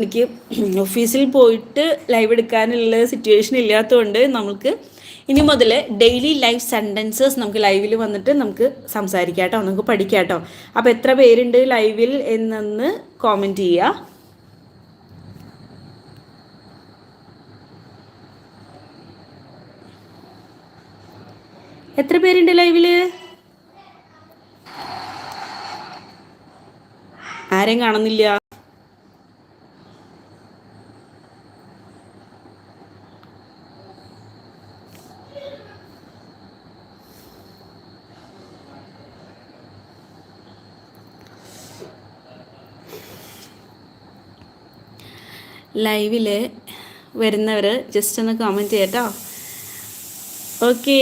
എനിക്ക് ഓഫീസിൽ പോയിട്ട് ലൈവ് എടുക്കാനുള്ള സിറ്റുവേഷൻ ഇല്ലാത്തതുകൊണ്ട് നമുക്ക് ഇനി മുതൽ ഡെയിലി ലൈവ് സെന്റൻസസ് നമുക്ക് ലൈവിൽ വന്നിട്ട് നമുക്ക് സംസാരിക്കാം കേട്ടോ നമുക്ക് പഠിക്കാം കേട്ടോ അപ്പോൾ എത്ര പേരുണ്ട് ലൈവിൽ എന്നൊന്ന് കോമെന്റ് ചെയ്യുക എത്ര പേരുണ്ട് ലൈവിൽ ആരെയും കാണുന്നില്ല. ലൈവിൽ വരുന്നവർ ജസ്റ്റ് ഒന്ന് കമന്റ് ചെയ്യട്ടോ. ഓക്കേ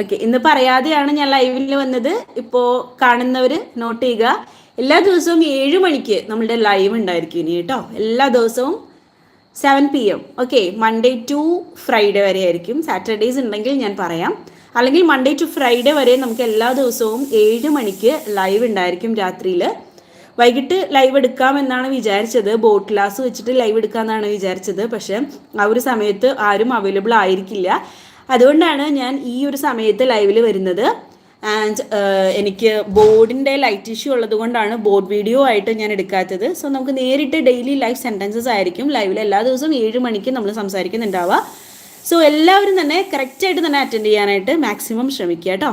ഓക്കെ ഇന്ന് പറയാതെയാണ് ഞാൻ ലൈവിൽ വന്നത്. ഇപ്പോൾ കാണുന്നവർ നോട്ട് ചെയ്യുക. എല്ലാ ദിവസവും ഏഴ് മണിക്ക് നമ്മളുടെ ലൈവ് ഉണ്ടായിരിക്കും ഇനി കേട്ടോ. എല്ലാ ദിവസവും seven P M okay Monday to Friday വരെ ആയിരിക്കും. സാറ്റർഡേസ് ഉണ്ടെങ്കിൽ ഞാൻ പറയാം. അല്ലെങ്കിൽ മൺഡേ ടു ഫ്രൈഡേ വരെ നമുക്ക് എല്ലാ ദിവസവും ഏഴ് മണിക്ക് ലൈവ് ഉണ്ടായിരിക്കും രാത്രിയിൽ വൈകിട്ട് ലൈവ് എടുക്കാമെന്നാണ് വിചാരിച്ചത്. ബോട്ട് ക്ലാസ് വെച്ചിട്ട് ലൈവ് എടുക്കാമെന്നാണ് വിചാരിച്ചത്. പക്ഷേ ആ ഒരു സമയത്ത് ആരും അവൈലബിൾ ആയിരിക്കില്ല. അതുകൊണ്ടാണ് ഞാൻ ഈ ഒരു സമയത്ത് ലൈവിൽ വരുന്നത്. ആൻഡ് എനിക്ക് ബോർഡിന്റെ ലൈറ്റ് ഇഷ്യൂ ഉള്ളത് കൊണ്ടാണ് ബോർഡ് വീഡിയോ ആയിട്ട് ഞാൻ എടുക്കാത്തത്. സോ നമുക്ക് നേരിട്ട് ഡെയിലി ലൈവ് സെന്റൻസസ് ആയിരിക്കും. ലൈവിൽ എല്ലാ ദിവസവും ഏഴ് മണിക്ക് നമ്മൾ സംസാരിക്കുന്നുണ്ടാവുക. സോ എല്ലാവരും തന്നെ കറക്റ്റായിട്ട് തന്നെ അറ്റൻഡ് ചെയ്യാനായിട്ട് മാക്സിമം ശ്രമിക്കുക കേട്ടോ.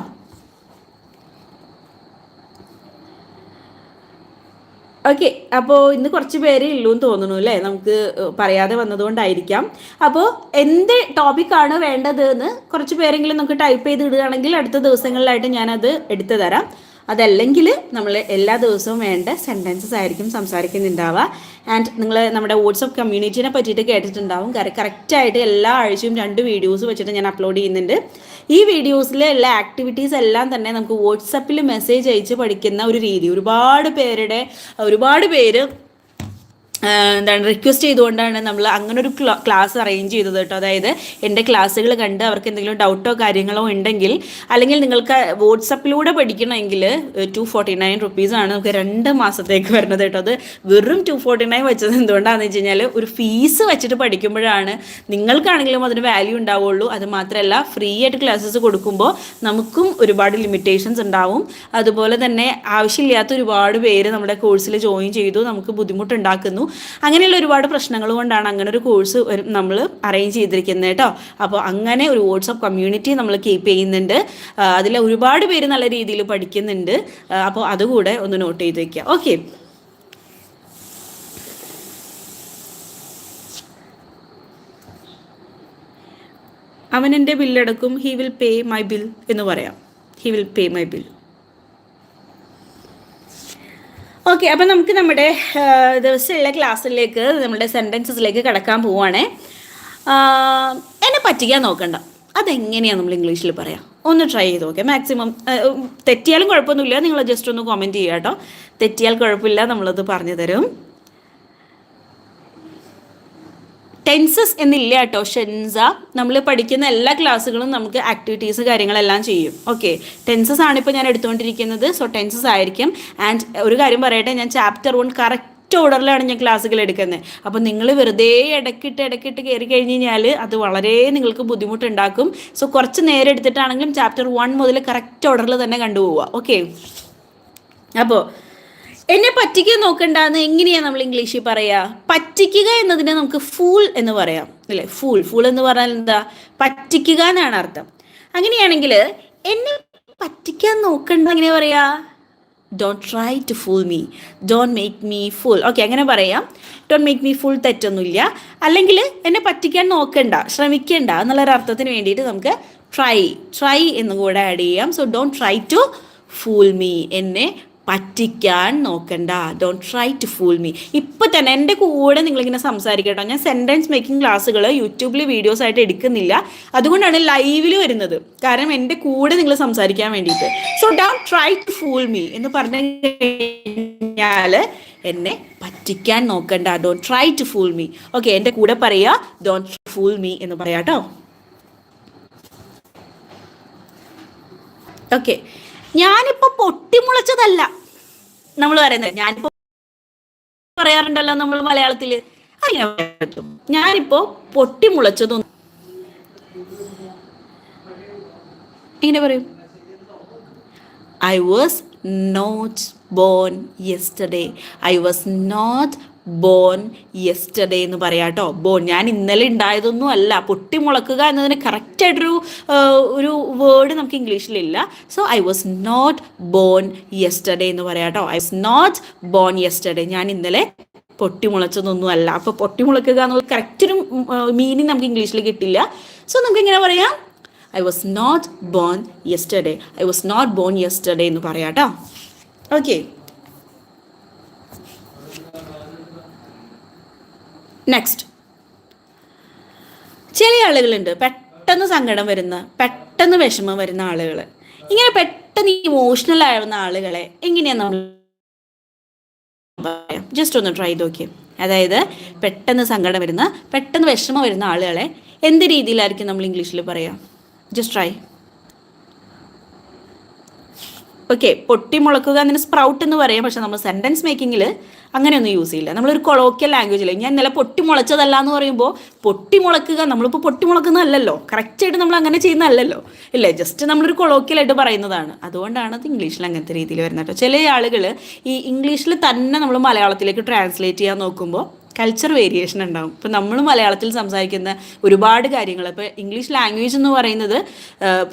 ഓക്കെ അപ്പോൾ ഇന്ന് കുറച്ച് പേരേ ഉള്ളൂ എന്ന് തോന്നുന്നു അല്ലേ? നമുക്ക് പറയാതെ വന്നതുകൊണ്ടായിരിക്കാം. അപ്പോൾ എന്ത് ടോപ്പിക്കാണ് വേണ്ടത് എന്ന് കുറച്ച് പേരെങ്കിലും നമുക്ക് ടൈപ്പ് ചെയ്ത് ഇടുകയാണെങ്കിൽ അടുത്ത ദിവസങ്ങളിലായിട്ട് ഞാനത് എടുത്തു തരാം. അതല്ലെങ്കിൽ നമ്മൾ എല്ലാ ദിവസവും വേണ്ട സെന്റൻസസ് ആയിരിക്കും സംസാരിക്കുന്നുണ്ടാവുക. ആൻഡ് നിങ്ങൾ നമ്മുടെ വാട്സപ്പ് കമ്മ്യൂണിറ്റീനെ പറ്റിയിട്ട് കേട്ടിട്ടുണ്ടാവും. കറക്റ്റായിട്ട് എല്ലാ ആഴ്ചയും രണ്ട് വീഡിയോസ് വെച്ചിട്ട് ഞാൻ അപ്ലോഡ് ചെയ്യുന്നുണ്ട്. ഈ വീഡിയോസിലെ എല്ലാ ആക്ടിവിറ്റീസ് എല്ലാം തന്നെ നമുക്ക് വാട്സപ്പിൽ മെസ്സേജ് അയച്ച് പഠിക്കുന്ന ഒരു രീതി. ഒരുപാട് പേരുടെ ഒരുപാട് പേര് എന്താണ് റിക്വസ്റ്റ് ചെയ്തുകൊണ്ടാണ് നമ്മൾ അങ്ങനെ ഒരു ക്ലാസ് അറേഞ്ച് ചെയ്തത് കേട്ടോ. അതായത് എന്റെ ക്ലാസ്സുകൾ കണ്ട് അവർക്ക് എന്തെങ്കിലും ഡൗട്ടോ കാര്യങ്ങളോ ഉണ്ടെങ്കിൽ അല്ലെങ്കിൽ നിങ്ങൾക്ക് വാട്സപ്പിലൂടെ പഠിക്കണമെങ്കിൽ ടു ഫോർട്ടി നയൻ റുപ്പീസാണ് നമുക്ക് രണ്ട് മാസത്തേക്ക് വരുന്നത് കേട്ടോ. അത് വെറും ടു ഫോർട്ടി നയൻ വെച്ചത് എന്തുകൊണ്ടാണെന്ന് വെച്ച് കഴിഞ്ഞാൽ ഒരു ഫീസ് വെച്ചിട്ട് പഠിക്കുമ്പോഴാണ് നിങ്ങൾക്കാണെങ്കിലും അതിന് വാല്യൂ ഉണ്ടാവുള്ളൂ. അത് മാത്രമല്ല ഫ്രീ ആയിട്ട് ക്ലാസ്സസ് കൊടുക്കുമ്പോൾ നമുക്കും ഒരുപാട് ലിമിറ്റേഷൻസ് ഉണ്ടാവും. അതുപോലെ തന്നെ ആവശ്യമില്ലാത്ത ഒരുപാട് പേര് നമ്മുടെ കോഴ്സിൽ ജോയിൻ ചെയ്തു നമുക്ക് ബുദ്ധിമുട്ടുണ്ടാക്കുന്നു. അങ്ങനെയുള്ള ഒരുപാട് പ്രശ്നങ്ങൾ കൊണ്ടാണ് അങ്ങനെ ഒരു കോഴ്സ് നമ്മൾ അറേഞ്ച് ചെയ്തിരിക്കുന്നത് കേട്ടോ. അപ്പോൾ അങ്ങനെ ഒരു വാട്സപ്പ് കമ്മ്യൂണിറ്റി നമ്മൾ കീപ്പ് ചെയ്യുന്നുണ്ട്. അതിൽ ഒരുപാട് പേര് നല്ല രീതിയിൽ പഠിക്കുന്നുണ്ട്. അപ്പോൾ അതുകൂടെ ഒന്ന് നോട്ട് ചെയ്ത് വയ്ക്കുക ഓക്കെ അവൻ എന്റെ ബില്ലടക്കും he will pay my bill എന്ന് പറയാം. He will pay my bill okay അപ്പം നമുക്ക് നമ്മുടെ ദിവസമുള്ള ക്ലാസ്സിലേക്ക് നമ്മുടെ സെന്റൻസസിലേക്ക് കിടക്കാൻ പോവുകയാണേ എന്നെ പറ്റിക്കാൻ നോക്കണ്ട. അതെങ്ങനെയാണ് നമ്മൾ ഇംഗ്ലീഷിൽ പറയാം? ഒന്ന് ട്രൈ ചെയ്ത് നോക്കാം മാക്സിമം തെറ്റിയാലും കുഴപ്പമൊന്നുമില്ല. നിങ്ങൾ ജസ്റ്റ് ഒന്ന് കോമെന്റ് ചെയ്യാം കേട്ടോ തെറ്റിയാൽ കുഴപ്പമില്ല നമ്മളത് പറഞ്ഞു തരും. ടെൻസസ് എന്നില്ല കേട്ടോ. ഷെൻസ നമ്മൾ പഠിക്കുന്ന എല്ലാ ക്ലാസ്സുകളും നമുക്ക് ആക്ടിവിറ്റീസ് കാര്യങ്ങളെല്ലാം ചെയ്യും. ഓക്കെ ടെൻസസ് ആണ് ഇപ്പോൾ ഞാൻ എടുത്തുകൊണ്ടിരിക്കുന്നത്. സോ ടെൻസസ് ആയിരിക്കും. ആൻഡ് ഒരു കാര്യം പറയട്ടെ ഞാൻ ചാപ്റ്റർ വൺ കറക്റ്റ് ഓർഡറിലാണ് ഞാൻ ക്ലാസ്സുകൾ എടുക്കുന്നത്. അപ്പോൾ നിങ്ങൾ വെറുതെ ഇടക്കിട്ട് ഇടക്കിട്ട് കയറി കഴിഞ്ഞ് കഴിഞ്ഞാൽ അത് വളരെ നിങ്ങൾക്ക് ബുദ്ധിമുട്ടുണ്ടാക്കും. സോ കുറച്ച് നേരം എടുത്തിട്ടാണെങ്കിലും ചാപ്റ്റർ വൺ മുതൽ കറക്റ്റ് ഓർഡറിൽ തന്നെ കണ്ടുപോവുക. ഓക്കെ അപ്പോൾ എന്നെ പറ്റിക്കാൻ നോക്കണ്ടെന്ന് എങ്ങനെയാ നമ്മൾ ഇംഗ്ലീഷിൽ പറയാ? പറ്റിക്കുക എന്നതിനെ നമുക്ക് ഫൂൾ എന്ന് പറയാം. അല്ലേ? ഫൂൾ ഫൂൾ എന്ന് പറഞ്ഞാൽ എന്താ? പറ്റിക്കുക എന്നാണ് അർത്ഥം. അങ്ങനെയാണെങ്കിൽ എന്നെ പറ്റിക്കാൻ നോക്കണ്ട എങ്ങനെ പറയാ? Don't try to fool me don't make me fool okay അങ്ങനെ പറയാം. ഡോണ്ട് മേക്ക് മീ ഫുൾ തെറ്റൊന്നുമില്ല. അല്ലെങ്കിൽ എന്നെ പറ്റിക്കാൻ നോക്കണ്ട ശ്രമിക്കണ്ട എന്നുള്ളൊരു അർത്ഥത്തിന് വേണ്ടിയിട്ട് നമുക്ക് ട്രൈ ട്രൈ എന്ന് കൂടെ ആഡ് ചെയ്യാം. So don't try to fool me എന്നെ പറ്റിക്കാൻ നോക്കണ്ട. Don't try to fool me ഇപ്പോൾ തന്നെ എന്റെ കൂടെ നിങ്ങളിങ്ങനെ സംസാരിക്കട്ടോ. ഞാൻ സെന്റൻസ് മേക്കിംഗ് ക്ലാസ്സുകൾ യൂട്യൂബിൽ വീഡിയോസ് ആയിട്ട് എടുക്കുന്നില്ല. അതുകൊണ്ടാണ് ലൈവിൽ വരുന്നത്. കാരണം എന്റെ കൂടെ നിങ്ങൾ സംസാരിക്കാൻ വേണ്ടിയിട്ട്. So don't try to fool me എന്ന് പറഞ്ഞു കഴിഞ്ഞാൽ എന്നെ പറ്റിക്കാൻ നോക്കണ്ട. Don't try to fool me okay എന്റെ കൂടെ പറയുക ഡോണ്ട് ഫൂൾ മീ എന്ന് പറയാട്ടോ ഓക്കെ ഞാനിപ്പോ പൊട്ടിമുളച്ചതല്ല. നമ്മൾ പറയുന്നത്. ഞാനിപ്പോ പറയാറുണ്ടല്ലോ നമ്മൾ മലയാളത്തിൽ. പറ്റും. ഞാനിപ്പോ പൊട്ടിമുളച്ചതൊന്നും എങ്ങനെ പറയും? I was not born yesterday I was not born yesterday എന്ന് പറയാം കേട്ടോ. ബോൺ ഞാൻ ഇന്നലെ ഉണ്ടായതൊന്നും അല്ല. പൊട്ടിമുളക്കുക എന്നതിന് കറക്റ്റായിട്ടൊരു ഒരു വേർഡ് നമുക്ക് ഇംഗ്ലീഷിലില്ല. So I was not born yesterday എന്ന് പറയാം കേട്ടോ. I was not born yesterday ഞാൻ ഇന്നലെ പൊട്ടിമുളച്ചതൊന്നും അല്ല. അപ്പോൾ പൊട്ടിമുളക്കുക എന്നുള്ള കറക്റ്റ് ഒരു മീനിങ് നമുക്ക് ഇംഗ്ലീഷിൽ കിട്ടില്ല. സോ നമുക്ക് ഇങ്ങനെ പറയാം. I was not born yesterday I was not born yesterday എന്ന് പറയാം കേട്ടോ. ഓക്കെ നെക്സ്റ്റ് ചില ആളുകളുണ്ട് പെട്ടെന്ന് സങ്കടം വരുന്ന പെട്ടെന്ന് വിഷമം വരുന്ന ആളുകൾ ഇങ്ങനെ പെട്ടെന്ന് ഇമോഷണൽ ആവുന്ന ആളുകളെ എങ്ങനെയാണ് നമ്മൾ ജസ്റ്റ് ഒന്ന് ട്രൈ ചെയ്ത് നോക്കി അതായത് പെട്ടെന്ന് സങ്കടം വരുന്ന പെട്ടെന്ന് വിഷമം വരുന്ന ആളുകളെ എന്ത് രീതിയിലായിരിക്കും നമ്മൾ ഇംഗ്ലീഷിൽ പറയാം? ജസ്റ്റ് ട്രൈ ഓക്കെ പൊട്ടിമുളക്കുക അങ്ങനെ സ്പ്രൗട്ട് എന്ന് പറയാം. പക്ഷെ നമ്മൾ സെന്റൻസ് മേക്കിങ്ങിൽ അങ്ങനെയൊന്നും യൂസ് ചെയ്യില്ല. നമ്മളൊരു കൊളോക്കിയൽ ലാംഗ്വേജിൽ ഞാൻ ഇന്നലെ പൊട്ടിമുളച്ചതല്ല എന്ന് പറയുമ്പോൾ പൊട്ടിമുളക്കുക നമ്മളിപ്പോൾ പൊട്ടിമുളക്കുന്നതല്ലല്ലോ. കറക്റ്റായിട്ട് നമ്മൾ അങ്ങനെ ചെയ്യുന്നതല്ലല്ലോ. ഇല്ലേ? ജസ്റ്റ് നമ്മളൊരു കൊളോക്കിയലായിട്ട് പറയുന്നതാണ്. അതുകൊണ്ടാണ് അത് ഇംഗ്ലീഷിൽ അങ്ങനത്തെ രീതിയിൽ വരുന്നത് കേട്ടോ. ചില ആളുകൾ ഈ ഇംഗ്ലീഷിൽ തന്നെ നമ്മൾ മലയാളത്തിലേക്ക് ട്രാൻസ്ലേറ്റ് ചെയ്യാൻ നോക്കുമ്പോൾ കൾച്ചർ വേരിയേഷൻ ഉണ്ടാവും. ഇപ്പം നമ്മൾ മലയാളത്തിൽ സംസാരിക്കുന്ന ഒരുപാട് കാര്യങ്ങൾ ഇപ്പോൾ ഇംഗ്ലീഷ് ലാംഗ്വേജ് എന്ന് പറയുന്നത്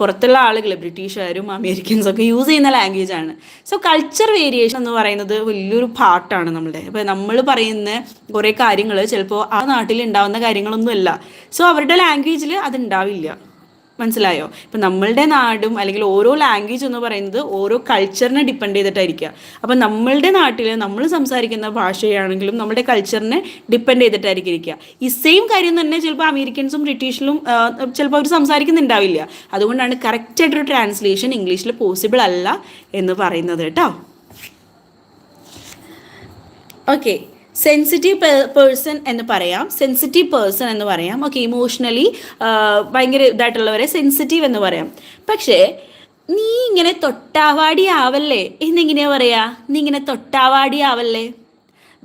പുറത്തുള്ള ആളുകൾ ബ്രിട്ടീഷുകാരും അമേരിക്കൻസും ഒക്കെ യൂസ് ചെയ്യുന്ന ലാംഗ്വേജ് ആണ്. സോ കൾച്ചർ വേരിയേഷൻ എന്ന് പറയുന്നത് വലിയൊരു പാർട്ടാണ് നമ്മുടെ ഇപ്പോൾ നമ്മൾ പറയുന്ന കുറേ കാര്യങ്ങൾ ചിലപ്പോൾ ആ നാട്ടിൽ ഉണ്ടാവുന്ന കാര്യങ്ങളൊന്നുമല്ല. സോ അവരുടെ ലാംഗ്വേജിൽ അത് ഉണ്ടാവില്ല. മനസ്സിലായോ? ഇപ്പം നമ്മളുടെ നാടും അല്ലെങ്കിൽ ഓരോ ലാംഗ്വേജ് എന്ന് പറയുന്നത് ഓരോ കൾച്ചറിനെ ഡിപ്പെൻഡ് ചെയ്തിട്ടായിരിക്കുക. അപ്പം നമ്മളുടെ നാട്ടിൽ നമ്മൾ സംസാരിക്കുന്ന ഭാഷയാണെങ്കിലും നമ്മുടെ കൾച്ചറിനെ ഡിപ്പെൻഡ് ചെയ്തിട്ടായിരിക്കും ഇരിക്കുക. ഈ സെയിം കാര്യം തന്നെ ചിലപ്പോൾ അമേരിക്കൻസും ബ്രിട്ടീഷിലും ചിലപ്പോൾ അവർ സംസാരിക്കുന്നുണ്ടാവില്ല. അതുകൊണ്ടാണ് കറക്റ്റായിട്ടൊരു ട്രാൻസ്ലേഷൻ ഇംഗ്ലീഷിൽ പോസിബിൾ അല്ല എന്ന് പറയുന്നത് കേട്ടോ. ഓക്കെ സെൻസിറ്റീവ് പേഴ്സൺ എന്ന് പറയാം. സെൻസിറ്റീവ് പേഴ്സൺ എന്ന് പറയാം. ഓക്കെ ഇമോഷണലി ഭയങ്കര ഇതായിട്ടുള്ളവരെ സെൻസിറ്റീവ് എന്ന് പറയാം. പക്ഷേ നീ ഇങ്ങനെ തൊട്ടാവാടി ആവല്ലേ? എന്നെങ്ങനെയാ പറയാ? നീ ഇങ്ങനെ തൊട്ടാവാടി ആവല്ലേ?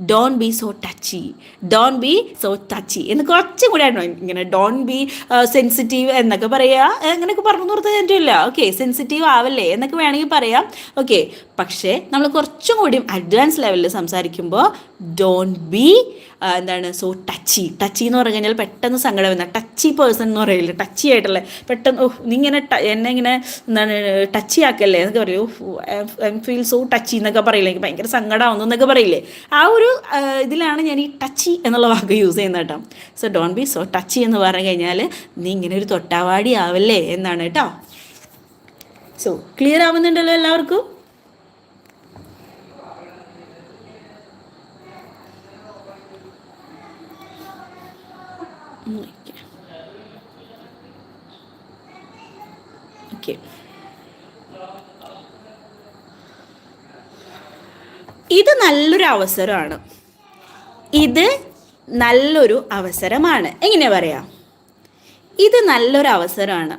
Don't be so touchy don't be so touchy എന്ന് കുറച്ചും കൂടെ ആണോ ഇങ്ങനെ ഡോൺ ബി സെൻസിറ്റീവ് എന്നൊക്കെ പറയുക അങ്ങനെയൊക്കെ പറഞ്ഞു നിർത്താൻ പറ്റില്ല ഓക്കെ സെൻസിറ്റീവ് ആവല്ലേ എന്നൊക്കെ വേണമെങ്കിൽ പറയാം. ഓക്കെ പക്ഷേ നമ്മൾ കുറച്ചും കൂടി അഡ്വാൻസ് ലെവലിൽ സംസാരിക്കുമ്പോൾ ഡോൺ ബി എന്താണ് സോ ടച്ചി ടച്ചി എന്ന് പറഞ്ഞു കഴിഞ്ഞാൽ പെട്ടെന്ന് സങ്കടം വരുന്ന ടച്ചി പേഴ്സൺ എന്ന് പറയില്ല ടച്ചി ആയിട്ടുള്ള പെട്ടെന്ന് ഓഹ് നീ ഇങ്ങനെ എന്നെ ഇങ്ങനെ എന്താണ് ടച്ചി ആക്കല്ലേ എന്നൊക്കെ പറയൂ. ഐ ഫീൽ സോ ടച്ചി എന്നൊക്കെ പറയില്ലേ എനിക്ക് ഭയങ്കര സങ്കടമാവുന്നു എന്നൊക്കെ പറയില്ലേ. ആ ഒരു ഇതിലാണ് ഞാൻ ഈ ടച്ചി എന്നുള്ള വാക്ക് യൂസ് ചെയ്യുന്നത് കേട്ടോ. So don't be so touchy എന്ന് പറഞ്ഞു കഴിഞ്ഞാൽ നീ ഇങ്ങനെ ഒരു തൊട്ടാവാടി ആവല്ലേ എന്നാണ് കേട്ടോ. സോ ക്ലിയർ ആവുന്നുണ്ടല്ലോ എല്ലാവർക്കും ഓക്കെ ഇത് നല്ലൊരു അവസരമാണ്. ഇത് നല്ലൊരു അവസരമാണ്. എങ്ങനെ പറയാം? ഇത് നല്ലൊരു അവസരമാണ്.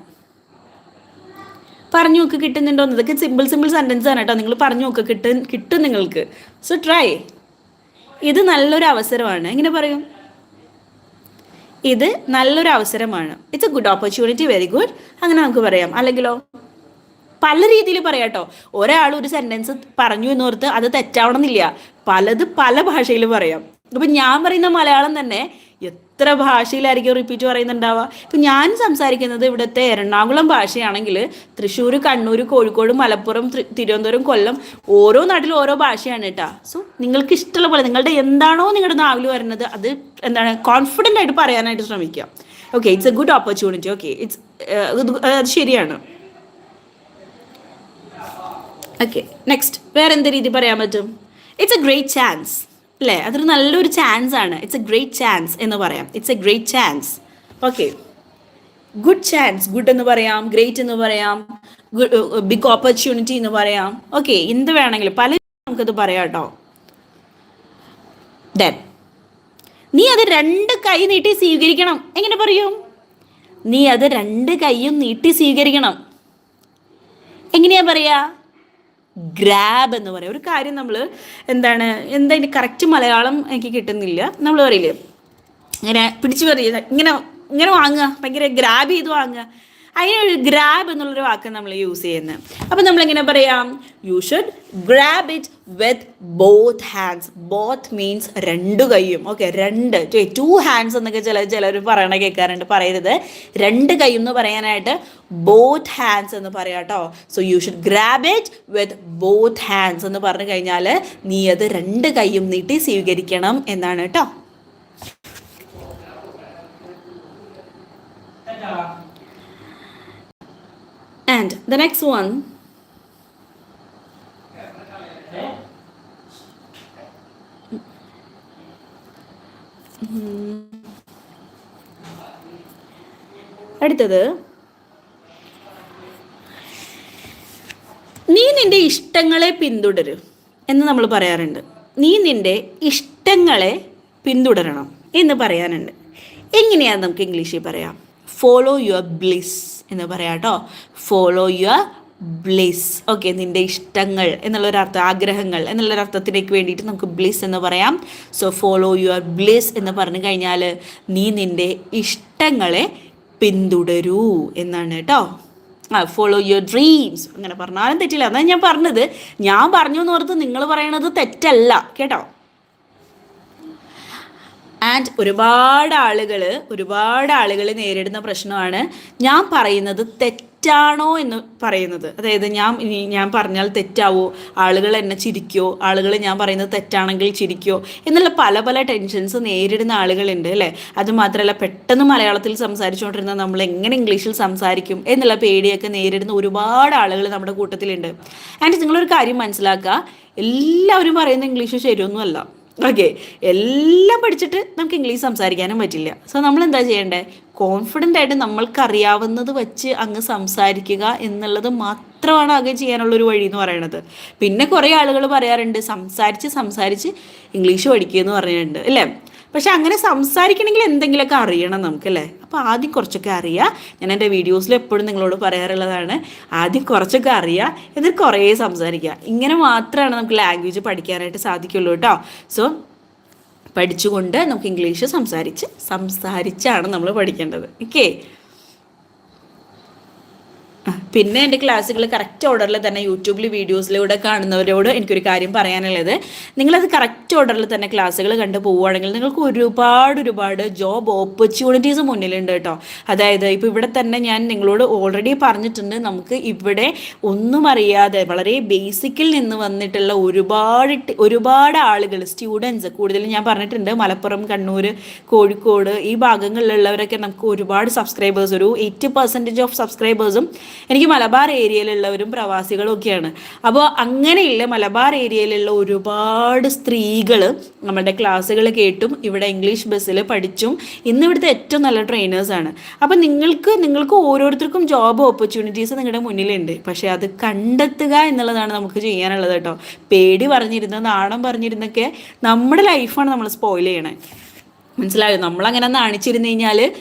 പറഞ്ഞു നോക്ക് കിട്ടുന്നുണ്ടോ ഇതൊക്കെ സിമ്പിൾ സിമ്പിൾ സെന്റൻസ് ആണ് കേട്ടോ. നിങ്ങൾ പറഞ്ഞു നോക്ക് കിട്ടും കിട്ടും നിങ്ങൾക്ക്. സോ ട്രൈ ഇത് നല്ലൊരു അവസരമാണ്. എങ്ങനെ പറയും? ഇത് നല്ലൊരു അവസരമാണ്. It's a good opportunity very good അങ്ങനെ നമുക്ക് പറയാം. അല്ലെങ്കിലോ? പല രീതിയിൽ പറയാം കേട്ടോ. ഒരാൾ ഒരു സെന്റൻസ് പറഞ്ഞു എന്നോർത്ത് അത് തെറ്റാവണമെന്നില്ല. പലത് പല ഭാഷയിൽ പറയാം. ഇപ്പം ഞാൻ പറയുന്ന മലയാളം തന്നെ എത്ര ഭാഷയിലായിരിക്കും റിപ്പീറ്റ് പറയുന്നുണ്ടാവുക? ഇപ്പം ഞാൻ സംസാരിക്കുന്നത് ഇവിടുത്തെ എറണാകുളം ഭാഷയാണെങ്കിൽ തൃശ്ശൂർ കണ്ണൂർ കോഴിക്കോട് മലപ്പുറം തിരുവനന്തപുരം കൊല്ലം ഓരോ നാട്ടിലും ഓരോ ഭാഷയാണ് കേട്ടോ. സോ നിങ്ങൾക്ക് ഇഷ്ടമുള്ള പോലെ നിങ്ങളുടെ എന്താണോ നിങ്ങളുടെ നാവിൽ വരുന്നത് അത് എന്താണ് കോൺഫിഡന്റ് ആയിട്ട് പറയാനായിട്ട് ശ്രമിക്കുക. Okay it's a good opportunity okay it's അത് ശരിയാണ്. ഓക്കെ നെക്സ്റ്റ് വേറെ എന്ത് രീതി പറയാൻ പറ്റും? ഇറ്റ്സ് എ ഗ്രേറ്റ് ചാൻസ് അല്ലേ അതൊരു നല്ലൊരു ചാൻസ് ആണ്. ഇറ്റ്സ് എ ഗ്രേറ്റ് ചാൻസ് എന്ന് പറയാം. It's a great chance okay good chance good എന്ന് പറയാം. ഗ്രേറ്റ് എന്ന് പറയാം. ബിഗ് ഓപ്പർച്യൂണിറ്റി എന്ന് പറയാം. ഓക്കെ എന്ത് വേണമെങ്കിലും. പല നമുക്കത് പറയാം കേട്ടോ. ദെൻ നീ അത് രണ്ട് കൈ നീട്ടി സ്വീകരിക്കണം. എങ്ങനെ പറയും? നീ അത് രണ്ട് കൈയും നീട്ടി സ്വീകരിക്കണം. എങ്ങനെയാ പറയാ? ഗ്രാബ് എന്ന് പറയും. ഒരു കാര്യം നമ്മൾ എന്താണ് എന്താ അതിന്റെ കറക്റ്റ് മലയാളം എനിക്ക് കിട്ടുന്നില്ല. നമ്മൾ പറയില്ലേ ഇങ്ങനെ പിടിച്ചു പറയുക ഇങ്ങനെ ഇങ്ങനെ വാങ്ങുക ഭയങ്കര ഗ്രാബ് ചെയ്ത് വാങ്ങുക. അതിനൊരു ഗ്രാബ് എന്നുള്ളൊരു വാക്ക് നമ്മൾ യൂസ് ചെയ്യുന്നത് അപ്പം നമ്മളിങ്ങനെ പറയാം you should grab it with both hands both means രണ്ട് കൈയും. ഓക്കെ രണ്ട്. ടു ഹാൻഡ്സ് എന്നൊക്കെ ചില ചിലർ പറയണ കേൾക്കാറുണ്ട് പറയരുത്. രണ്ട് കൈ എന്ന് പറയാനായിട്ട് ബോത്ത് ഹാൻഡ്സ് എന്ന് പറയാം കേട്ടോ so you should grab it with both hands എന്ന് പറഞ്ഞു കഴിഞ്ഞാൽ നീ അത് രണ്ട് കൈയും നീട്ടി സ്വീകരിക്കണം എന്നാണ് കേട്ടോ And the next one. അടുത്തത്. നീ നിന്റെ ഇഷ്ടങ്ങളെ പിന്തുടരും എന്ന് നമ്മൾ പറയാറുണ്ട്. നീ നിന്റെ ഇഷ്ടങ്ങളെ പിന്തുടരണം എന്ന് പറയാനുണ്ട്. എങ്ങനെയാണ് നമുക്ക് ഇംഗ്ലീഷിൽ പറയാം. ഫോളോ യുവർ ബ്ലിസ് എന്ന് പറയാം കേട്ടോ ഫോളോ യുവർ ബ്ലിസ് ഓക്കെ നിന്റെ ഇഷ്ടങ്ങൾ എന്നുള്ളൊരർത്ഥം ആഗ്രഹങ്ങൾ എന്നുള്ളൊരർത്ഥത്തിലേക്ക് വേണ്ടിയിട്ട് നമുക്ക് ബ്ലിസ് എന്ന് പറയാം. സോ ഫോളോ യുവർ ബ്ലിസ് എന്ന് പറഞ്ഞു കഴിഞ്ഞാൽ നീ നിന്റെ ഇഷ്ടങ്ങളെ പിന്തുടരൂ എന്നാണ് കേട്ടോ ആ ഫോളോ യുവർ ഡ്രീംസ് അങ്ങനെ പറഞ്ഞാലും തെറ്റില്ല. അതാണ് ഞാൻ പറഞ്ഞത്. ഞാൻ പറഞ്ഞു എന്ന് ഓർത്ത് നിങ്ങൾ പറയണത് തെറ്റല്ല. കേട്ടോ? ആൻഡ് ഒരുപാട് ആളുകൾ ഒരുപാട് ആളുകൾ നേരിടുന്ന പ്രശ്നമാണ് ഞാൻ പറയുന്നത് തെറ്റാണോ എന്ന് പറയുന്നത്. അതായത് ഞാൻ ഞാൻ പറഞ്ഞാൽ തെറ്റാവോ? ആളുകൾ എന്നെ ചിരിക്കോ? ആളുകൾ ഞാൻ പറയുന്നത് തെറ്റാണെങ്കിൽ ചിരിക്കോ? എന്നുള്ള പല പല ടെൻഷൻസ് നേരിടുന്ന ആളുകളുണ്ട് അല്ലേ? അതുമാത്രമല്ല പെട്ടെന്ന് മലയാളത്തിൽ സംസാരിച്ചുകൊണ്ടിരുന്ന നമ്മൾ എങ്ങനെ ഇംഗ്ലീഷിൽ സംസാരിക്കും എന്നുള്ള പേടിയൊക്കെ നേരിടുന്ന ഒരുപാട് ആളുകൾ നമ്മുടെ കൂട്ടത്തിലുണ്ട്. ആൻഡ് നിങ്ങളൊരു കാര്യം മനസ്സിലാക്കുക എല്ലാവരും പറയുന്ന ഇംഗ്ലീഷ് ശരിയൊന്നുമല്ല. ഓക്കെ എല്ലാം പഠിച്ചിട്ട് നമുക്ക് ഇംഗ്ലീഷ് സംസാരിക്കാനും പറ്റില്ല. സോ നമ്മൾ എന്താ ചെയ്യേണ്ടത് കോൺഫിഡന്റ് ആയിട്ട് നമ്മൾക്ക് അറിയാവുന്നത് വെച്ച് അങ്ങ് സംസാരിക്കുക എന്നുള്ളത് മാത്രമാണ് ആകെ ചെയ്യാനുള്ളൊരു വഴി എന്ന് പറയുന്നത് പിന്നെ കുറേ ആളുകൾ പറയാറുണ്ട് സംസാരിച്ച് സംസാരിച്ച് ഇംഗ്ലീഷ് പഠിക്കുക എന്ന് പറയുന്നുണ്ട് അല്ലേ പക്ഷെ അങ്ങനെ സംസാരിക്കണമെങ്കിൽ എന്തെങ്കിലുമൊക്കെ അറിയണം നമുക്കല്ലേ? അപ്പോൾ ആദ്യം കുറച്ചൊക്കെ അറിയാം ഞാൻ എന്റെ വീഡിയോസിൽ എപ്പോഴും നിങ്ങളോട് പറയാറുള്ളതാണ് ആദ്യം കുറച്ചൊക്കെ അറിയാം എന്നിട്ട് കുറേ സംസാരിക്കുക. ഇങ്ങനെ മാത്രമാണ് നമുക്ക് ലാംഗ്വേജ് പഠിക്കാനായിട്ട് സാധിക്കുള്ളൂ കേട്ടോ. സോ പഠിച്ചുകൊണ്ട് നമുക്ക് ഇംഗ്ലീഷ് സംസാരിച്ച് സംസാരിച്ചാണ് നമ്മൾ പഠിക്കേണ്ടത്. ഓക്കെ പിന്നെ എന്റെ ക്ലാസ്സുകൾ കറക്റ്റ് ഓർഡറിൽ തന്നെ യൂട്യൂബിൽ വീഡിയോസിലൂടെ കാണുന്നവരോട് എനിക്കൊരു കാര്യം പറയാനുള്ളത്. നിങ്ങളത് കറക്റ്റ് ഓർഡറിൽ തന്നെ ക്ലാസ്സുകൾ കണ്ടു പോവുകയാണെങ്കിൽ നിങ്ങൾക്ക് ഒരുപാട് ഒരുപാട് ജോബ് ഓപ്പർച്യൂണിറ്റീസ് മുന്നിലുണ്ട് കേട്ടോ. അതായത് ഇപ്പോൾ ഇവിടെ തന്നെ ഞാൻ നിങ്ങളോട് ഓൾറെഡി പറഞ്ഞിട്ടുണ്ട് നമുക്ക് ഇവിടെ ഒന്നും അറിയാതെ വളരെ ബേസിക്കിൽ നിന്ന് വന്നിട്ടുള്ള ഒരുപാട് ഒരുപാട് ആളുകൾ സ്റ്റുഡൻസ് കൂടുതലും ഞാൻ പറഞ്ഞിട്ടുണ്ട് മലപ്പുറം കണ്ണൂർ കോഴിക്കോട് ഈ ഭാഗങ്ങളിലുള്ളവരൊക്കെ നമുക്ക് ഒരുപാട് സബ്സ്ക്രൈബേഴ്സ് ഒരു എയ്റ്റി പെർസെന്റേജ് ഓഫ് സബ്സ്ക്രൈബേഴ്സും എനിക്ക് മലബാർ ഏരിയയിലുള്ളവരും പ്രവാസികളും ഒക്കെയാണ് അപ്പോൾ അങ്ങനെയുള്ള മലബാർ ഏരിയയിലുള്ള ഒരുപാട് സ്ത്രീകൾ നമ്മളുടെ ക്ലാസ്സുകൾ കേട്ടും ഇവിടെ ഇംഗ്ലീഷ് ബസ്സിൽ പഠിച്ചും ഇന്ന് ഇവിടുത്തെ ഏറ്റവും നല്ല ട്രെയിനേഴ്സാണ് അപ്പോൾ നിങ്ങൾക്ക് നിങ്ങൾക്ക് ഓരോരുത്തർക്കും ജോബ് ഓപ്പർച്യൂണിറ്റീസ് നിങ്ങളുടെ മുന്നിലുണ്ട്. പക്ഷേ അത് കണ്ടെത്തുക എന്നുള്ളതാണ് നമുക്ക് ചെയ്യാനുള്ളത് കേട്ടോ. പേടി പറഞ്ഞിരുന്ന നാണം പറഞ്ഞിരുന്നൊക്കെ നമ്മുടെ ലൈഫാണ് നമ്മൾ സ്പോയിൽ ചെയ്യണേ. മനസ്സിലായോ? നമ്മളങ്ങനെ നാണിച്ചിരുന്നു കഴിഞ്ഞാൽ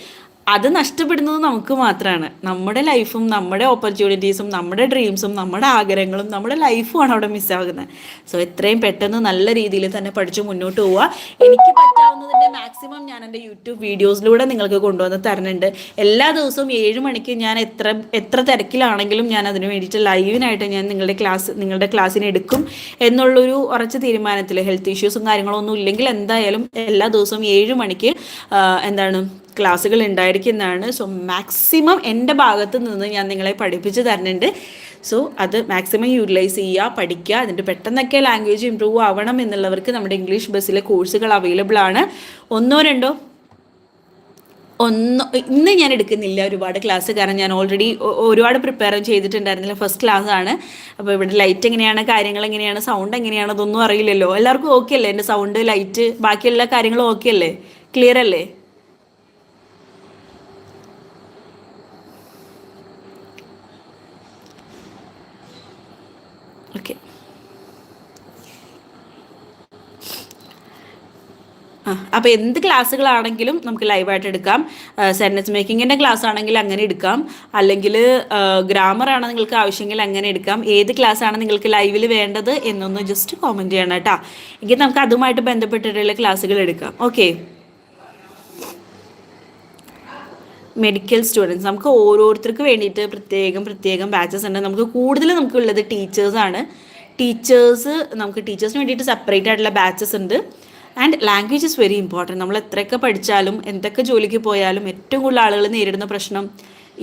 അത് നഷ്ടപ്പെടുന്നത് നമുക്ക് മാത്രമാണ് നമ്മുടെ ലൈഫും നമ്മുടെ ഓപ്പർച്യൂണിറ്റീസും നമ്മുടെ ഡ്രീംസും നമ്മുടെ ആഗ്രഹങ്ങളും നമ്മുടെ ലൈഫുമാണ് അവിടെ മിസ്സാകുന്നത് സോ എത്രയും പെട്ടെന്ന് നല്ല രീതിയിൽ തന്നെ പഠിച്ച് മുന്നോട്ട് പോവുക. എനിക്ക് പറ്റാവുന്നതിന്റെ മാക്സിമം ഞാൻ എന്റെ യൂട്യൂബ് വീഡിയോസിലൂടെ നിങ്ങൾക്ക് കൊണ്ടുവന്ന് തരുന്നുണ്ട്. എല്ലാ ദിവസവും ഏഴ് മണിക്ക് ഞാൻ എത്ര എത്ര തിരക്കിലാണെങ്കിലും ഞാൻ അതിന് വേണ്ടിയിട്ട് ലൈവിനായിട്ട് ഞാൻ നിങ്ങളുടെ ക്ലാസ് നിങ്ങളുടെ ക്ലാസ്സിന് എടുക്കും എന്നുള്ളൊരു ഉറച്ച തീരുമാനത്തിൽ ഹെൽത്ത് ഇഷ്യൂസും കാര്യങ്ങളൊന്നും ഇല്ലെങ്കിൽ എന്തായാലും എല്ലാ ദിവസവും ഏഴ് മണിക്ക് എന്താണ് ക്ലാസ്സുകൾ ഉണ്ടായിരിക്കുന്നതാണ്. സോ മാക്സിമം എന്റെ ഭാഗത്ത് നിന്ന് ഞാൻ നിങ്ങളെ പഠിപ്പിച്ച് തരുന്നുണ്ട്. സോ അത് മാക്സിമം യൂട്ടിലൈസ് ചെയ്യുക പഠിക്കുക അതിന്റെ പെട്ടെന്നൊക്കെ ലാംഗ്വേജ് ഇമ്പ്രൂവ് ആവണം എന്നുള്ളവർക്ക് നമ്മുടെ ഇംഗ്ലീഷ് ബസ്സിലെ കോഴ്സുകൾ അവൈലബിൾ ആണ്. ഒന്നോ രണ്ടോ? ഒന്ന് ഇന്ന് ഞാൻ എടുക്കുന്നില്ല ഒരുപാട് ക്ലാസ് കാരണം ഞാൻ ഓൾറെഡി ഒരുപാട് പ്രിപ്പയർ ചെയ്തിട്ടുണ്ടായിരുന്നില്ല. ഫസ്റ്റ് ക്ലാസ് ആണ്. അപ്പോൾ ഇവിടെ ലൈറ്റ് എങ്ങനെയാണ് കാര്യങ്ങൾ എങ്ങനെയാണ് സൗണ്ട് എങ്ങനെയാണ് അതൊന്നും അറിയില്ലല്ലോ. എല്ലാവർക്കും ഓക്കെ അല്ലേ? എന്റെ സൗണ്ട് ലൈറ്റ് ബാക്കിയുള്ള കാര്യങ്ങളും ഓക്കെ അല്ലേ? ക്ലിയർ അല്ലേ? ഓക്കെ. അപ്പോൾ എന്ത് ക്ലാസ്സുകളാണെങ്കിലും നമുക്ക് ലൈവായിട്ട് എടുക്കാം. സെന്റൻസ് മേക്കിങ്ങിന്റെ ക്ലാസ് ആണെങ്കിൽ അങ്ങനെ എടുക്കാം. അല്ലെങ്കിൽ ഗ്രാമർ ആണ് നിങ്ങൾക്ക് ആവശ്യമെങ്കിൽ അങ്ങനെ എടുക്കാം. ഏത് ക്ലാസ് ആണ് നിങ്ങൾക്ക് ലൈവിൽ വേണ്ടത് എന്നൊന്ന് ജസ്റ്റ് കോമെന്റ് ചെയ്യണം കേട്ടോ. എങ്കിൽ നമുക്ക് അതുമായിട്ട് ബന്ധപ്പെട്ടിട്ടുള്ള ക്ലാസ്സുകൾ എടുക്കാം. ഓക്കെ. മെഡിക്കൽ സ്റ്റുഡൻസ് നമുക്ക് ഓരോരുത്തർക്ക് വേണ്ടിയിട്ട് പ്രത്യേകം പ്രത്യേകം ബാച്ചസ് ഉണ്ട്. നമുക്ക് കൂടുതൽ നമുക്കുള്ളത് ടീച്ചേഴ്സാണ് ടീച്ചേഴ്സ് നമുക്ക് ടീച്ചേഴ്സിന് വേണ്ടിയിട്ട് സെപ്പറേറ്റ് ആയിട്ടുള്ള ബാച്ചസ് ഉണ്ട്. And language is very important നമ്മൾ എത്രയൊക്കെ പഠിച്ചാലും എന്തൊക്കെ ജോലിക്ക് പോയാലും ഏറ്റവും കൂടുതൽ ആളുകൾ നേരിടുന്ന പ്രശ്നം